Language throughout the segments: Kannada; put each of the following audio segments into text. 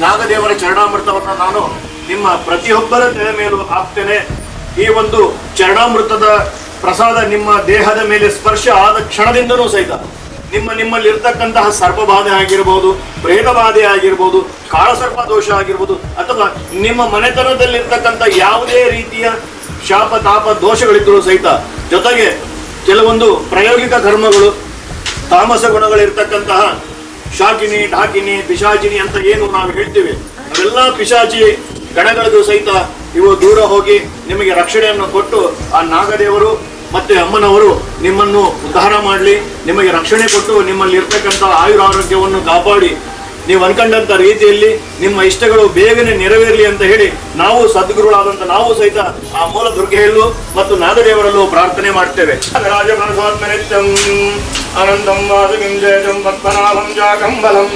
ಚರಣಾಮೃತವನ್ನು ನಾನು ನಿಮ್ಮ ಪ್ರತಿಯೊಬ್ಬರ ತಲೆ ಮೇಲೂ ಹಾಕ್ತೇನೆ. ಈ ಒಂದು ಚರಣಾಮೃತದ ಪ್ರಸಾದ ನಿಮ್ಮ ದೇಹದ ಮೇಲೆ ಸ್ಪರ್ಶ ಆದ ಕ್ಷಣದಿಂದನೂ ಸಹಿತ ನಿಮ್ಮ ನಿಮ್ಮಲ್ಲಿ ಇರ್ತಕ್ಕಂತಹ ಸರ್ಪಬಾಧೆ ಆಗಿರ್ಬೋದು ಪ್ರೇತ ಬಾಧೆ ಆಗಿರ್ಬೋದು ಕಾಳಸರ್ಪ ದೋಷ ಆಗಿರ್ಬೋದು, ಅಥವಾ ನಿಮ್ಮ ಮನೆತನದಲ್ಲಿರ್ತಕ್ಕಂಥ ಯಾವುದೇ ರೀತಿಯ ಶಾಪ, ತಾಪ, ದೋಷಗಳಿದ್ದರೂ ಸಹಿತ ಜೊತೆಗೆ ಕೆಲವೊಂದು ಪ್ರಾಯೋಗಿಕ ಧರ್ಮಗಳು ತಾಮಸ ಗುಣಗಳಿರ್ತಕ್ಕಂತಹ ಶಾಕಿನಿ ಢಾಕಿನಿ, ಪಿಶಾಚಿನಿ ಅಂತ ಏನು ನಾವು ಹೇಳ್ತೀವಿ. ಅವೆಲ್ಲ ಪಿಶಾಚಿ ಗಣಗಳಿಗೂ ಸಹಿತ ಇವು ದೂರ ಹೋಗಿ ನಿಮಗೆ ರಕ್ಷಣೆಯನ್ನು ಕೊಟ್ಟು ಆ ನಾಗದೇವರು ಮತ್ತೆ ಅಮ್ಮನವರು ನಿಮ್ಮನ್ನು ಉದ್ಧಾರ ಮಾಡಲಿ, ನಿಮಗೆ ರಕ್ಷಣೆ ಕೊಟ್ಟು ನಿಮ್ಮಲ್ಲಿ ಇರ್ತಕ್ಕಂಥ ಆಯುರಾರೋಗ್ಯವನ್ನು ಕಾಪಾಡಿ. ನೀವು ಅನ್ಕೊಂಡಂಥ ರೀತಿಯಲ್ಲಿ ನಿಮ್ಮ ಇಷ್ಟಗಳು ಬೇಗನೆ ನೆರವೇರಲಿ ಅಂತ ಹೇಳಿ ನಾವು ಸದ್ಗುರುಗಳಾದಂತ ನಾವು ಸಹಿತ ಆ ಮೂಲ ದುರ್ಗೆಯಲ್ಲೂ ಮತ್ತು ನಾಗದೇವರಲ್ಲೂ ಪ್ರಾರ್ಥನೆ ಮಾಡ್ತೇವೆ. అనంతం వాసుకిం జయజం పద్మనాభం జాకం బలం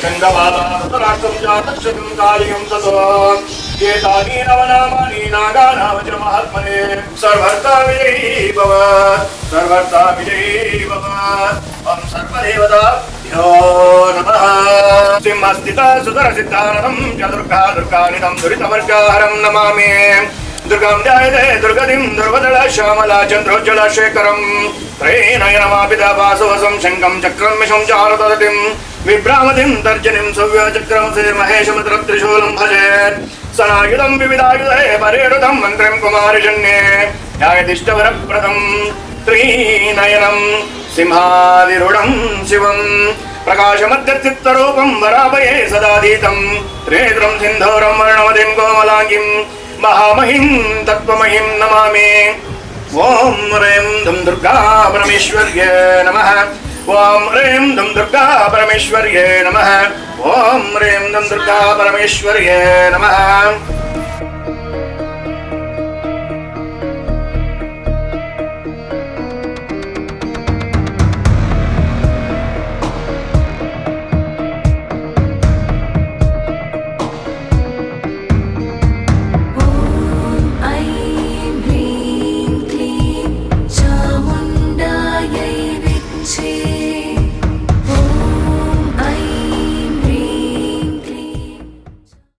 గంగపాదాష్టం జాతక్షం కాళికం తతో ఏతాని నవనామాని నాగానామచ మహాత్మనే సర్వర్త విజయీ భవ సర్వర్త విజయీ భవ ఓం సర్వదేవతా సింహస్థిత సుధర సిద్ధానం చతుర్గా దుర్గానిదం దురితవర్గాహరం నమామి దుర్గం జాయతే దుర్గతిం దుర్వదళ శ్యామల చంద్రోజ్జల శేఖరం त्रयेनयनमापिदापासुवसं शङ्कं चक्रन्मिषं चारतरटिं विभ्रामतिं तर्जनीं सव्यचक्रं महेशमतरत्रिशूलं सनायुधं विविधायुधे कुमारिषण्ये न्यायतिष्ठवरप्रदं त्रीनयनं सिंहादिरुढं प्रकाशमद्यचित्तरूपं वरापये सदाधीतं सिन्धोरं कोमलाङ्गिं, महामहिं तत्त्वमहिं नमामि। ఓం రేం దుం దుర్గా పరమేశ్వర్యే నమ. ఓం రేం దుం దుర్గా పరమేశ్వర్యే నమ. ఓం రేం దుం దుర్గా పరమేశ్వర్యే నమ.